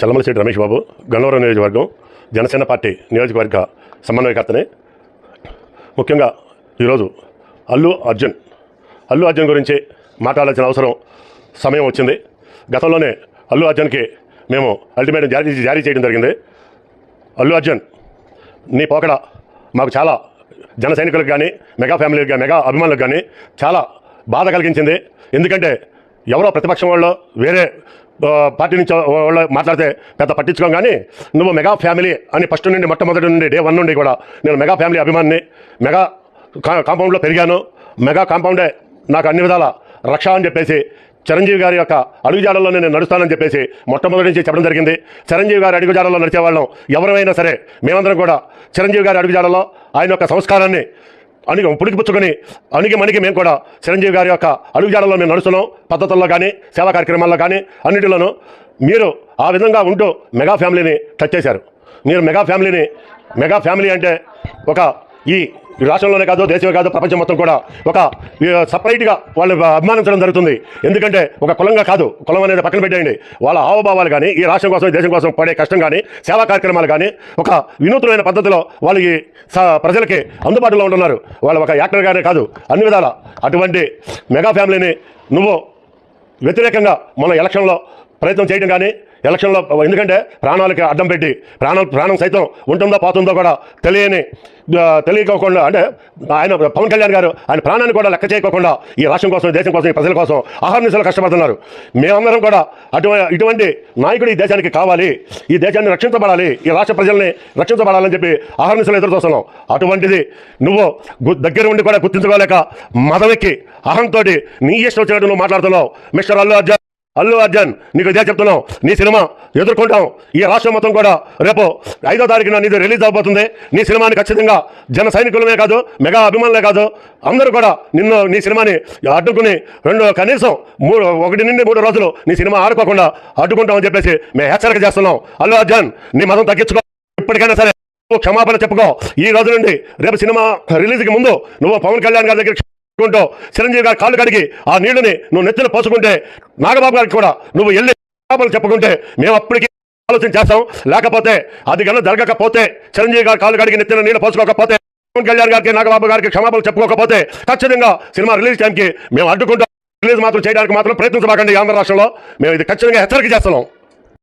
చల్లమలశెట్టి రమేష్ బాబు గన్నవరం నియోజకవర్గం జనసేన పార్టీ నియోజకవర్గ సమన్వయకర్తనే. ముఖ్యంగా ఈరోజు అల్లు అర్జున్. అల్లు అర్జున్ గురించి మాట్లాడాల్సిన అవసరం సమయం వచ్చింది. గతంలోనే అల్లు అర్జున్కి మేము అల్టిమేటం జారీ జారీ చేయడం జరిగింది. అల్లు అర్జున్ నీ పోకడ మాకు చాలా జన సైనికులకు కానీ మెగా ఫ్యామిలీకి కానీ మెగా అభిమానులకు కానీ చాలా బాధ కలిగించింది. ఎందుకంటే ఎవరో ప్రతిపక్షం వాళ్ళు వేరే పార్టీ నుంచి వాళ్ళు మాట్లాడితే పెద్ద పట్టించుకోం కానీ నువ్వు మెగా ఫ్యామిలీ అని ఫస్ట్ నుండి మొట్టమొదటి నుండి డే వన్ నుండి కూడా నేను మెగా ఫ్యామిలీ అభిమానిని మెగా కా- కాంపౌండ్లో పెరిగాను. మెగా కాంపౌండే నాకు అన్ని విధాల రక్ష అని చెప్పేసి చిరంజీవి గారి యొక్క అడుగుజాడల్లో నేను నడుస్తానని చెప్పేసి మొట్టమొదటి నుంచి చెప్పడం జరిగింది. చిరంజీవి గారి అడుగుజాడల్లో నడిచే వాళ్ళం ఎవరైనా సరే మేమందరం కూడా చిరంజీవి గారి అడుగుజాడలో ఆయన యొక్క సంస్కారాన్ని అణిగి పుడికిపుచ్చుకొని అణిగి మణికి మేము కూడా చిరంజీవి గారి యొక్క అడుగుజాడల్లో మేము నడుస్తున్నాం. పద్ధతుల్లో కానీ సేవా కార్యక్రమాల్లో కానీ అన్నిటిలోనూ మీరు ఆ విధంగా ఉంటూ మెగా ఫ్యామిలీని టచ్ చేశారు. మీరు మెగా ఫ్యామిలీని మెగా ఫ్యామిలీ అంటే ఒక ఈ ఈ రాష్ట్రంలోనే కాదు దేశమే కాదు ప్రపంచం మొత్తం కూడా ఒక సపరేట్గా వాళ్ళు అభిమానించడం జరుగుతుంది. ఎందుకంటే ఒక కులంగా కాదు కులం అనేది పక్కన పెట్టేయండి. వాళ్ళ హావభావాలు కానీ ఈ రాష్ట్రం కోసం దేశం కోసం పడే కష్టం కానీ సేవా కార్యక్రమాలు కానీ ఒక వినూత్నమైన పద్ధతిలో వాళ్ళు ఈ స- ప్రజలకి అందుబాటులో ఉంటున్నారు. వాళ్ళు ఒక యాక్టర్గానే కాదు అన్ని విధాల. అటువంటి మెగా ఫ్యామిలీని నువ్వు వ్యతిరేకంగా మన ఎలక్షన్లో ప్రయత్నం చేయడం కానీ ఎలక్షన్లో ఎందుకంటే ప్రాణాలకి అడ్డం పెట్టి ప్రాణం ప్రాణం సైతం ఉంటుందో పోతుందో కూడా తెలియని తెలియకోకుండా అంటే ఆయన పవన్ కళ్యాణ్ గారు ఆయన ప్రాణాన్ని కూడా లెక్క చేయకోకుండా ఈ రాష్ట్రం కోసం దేశం కోసం ఈ ప్రజల కోసం ఆహర్నిశలు కష్టపడుతున్నారు. మేమందరం కూడా అటువంటి ఇటువంటి నాయకుడు ఈ దేశానికి కావాలి ఈ దేశాన్ని రక్షించబడాలి ఈ రాష్ట్ర ప్రజల్ని రక్షించబడాలని చెప్పి ఆహర్నిశలు ఎదురు చూస్తున్నాం. అటువంటిది నువ్వు దగ్గర ఉండి కూడా గుర్తించుకోలేక మదవెక్కి అహంతో నీ ఇష్టం వచ్చినట్టు నువ్వు మాట్లాడుతున్నావు. మిస్టర్ అల్లు అర్జున్. అల్లు అర్జున్ నీకు ఇదే చెప్తున్నావు. నీ సినిమా ఎదుర్కొంటాం ఈ రాష్ట్రం మొత్తం కూడా రేపు ఐదో తారీఖున నీది రిలీజ్ అవబోతుంది నీ సినిమాని ఖచ్చితంగా జన సైనికులమే కాదు మెగా అభిమానులే కాదు అందరూ కూడా నిన్ను నీ సినిమాని అడ్డుకుని రెండు కనీసం మూడు ఒకటి నుండి మూడు రోజులు నీ సినిమా ఆడుకోకుండా అడ్డుకుంటామని చెప్పేసి మేము హెచ్చరిక చేస్తున్నాం. అల్లు అర్జున్ నీ మతం తగ్గించుకో. ఇప్పటికైనా సరే క్షమాపణ చెప్పుకో. ఈ రోజు నుండి రేపు సినిమా రిలీజ్కి ముందు నువ్వు పవన్ కళ్యాణ్ గారి దగ్గర ఉంటూ చిరంజీవి గారు కాళ్ళు కడిగి ఆ నీళ్ళని నువ్వు నెత్తిన పోసుకుంటే నాగబాబు గారికి కూడా నువ్వు వెళ్ళి చెప్పుకుంటే మేము అప్పటికి ఆలోచన చేస్తాం. లేకపోతే అది కన్నా జరగకపోతే చిరంజీవి గారు కాళ్ళు కడిగి నెత్తిన నీళ్ళు పోసుకోకపోతే కళ్యాణ్ గారికి నాగబాబు గారికి క్షమాపణలు చెప్పుకోకపోతే ఖచ్చితంగా సినిమా రిలీజ్ టైంకి మేము అడ్డుకుంటాం. రిలీజ్ మాత్రం చేయడానికి మాత్రం ప్రయత్నించబాకండి ఆంధ్ర రాష్ట్రంలో. మేము ఇది ఖచ్చితంగా హెచ్చరిక చేస్తున్నాం.